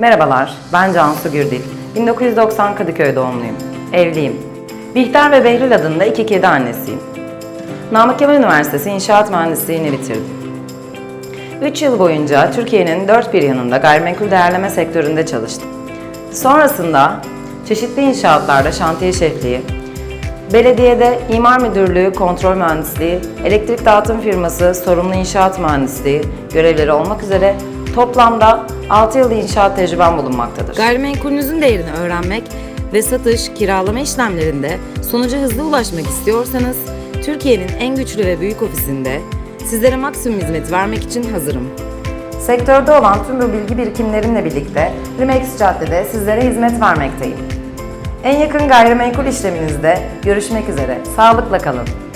Merhabalar, ben Cansu Gürdil. 1990 Kadıköy doğumluyum. Evliyim. Bihter ve Behlül adında iki kedi annesiyim. Namık Kemal Üniversitesi İnşaat Mühendisliğini bitirdim. 3 yıl boyunca Türkiye'nin dört bir yanında gayrimenkul değerleme sektöründe çalıştım. Sonrasında çeşitli inşaatlarda şantiye şefliği, belediyede imar müdürlüğü, kontrol mühendisliği, elektrik dağıtım firması, sorumlu inşaat mühendisliği görevleri olmak üzere toplamda 6 yıl inşaat tecrübem bulunmaktadır. Gayrimenkulünüzün değerini öğrenmek ve satış, kiralama işlemlerinde sonuca hızlı ulaşmak istiyorsanız Türkiye'nin en güçlü ve büyük ofisinde sizlere maksimum hizmet vermek için hazırım. Sektörde olan tüm bu bilgi birikimlerimle birlikte Rimex Cadde'de sizlere hizmet vermekteyim. En yakın gayrimenkul işleminizde görüşmek üzere. Sağlıkla kalın.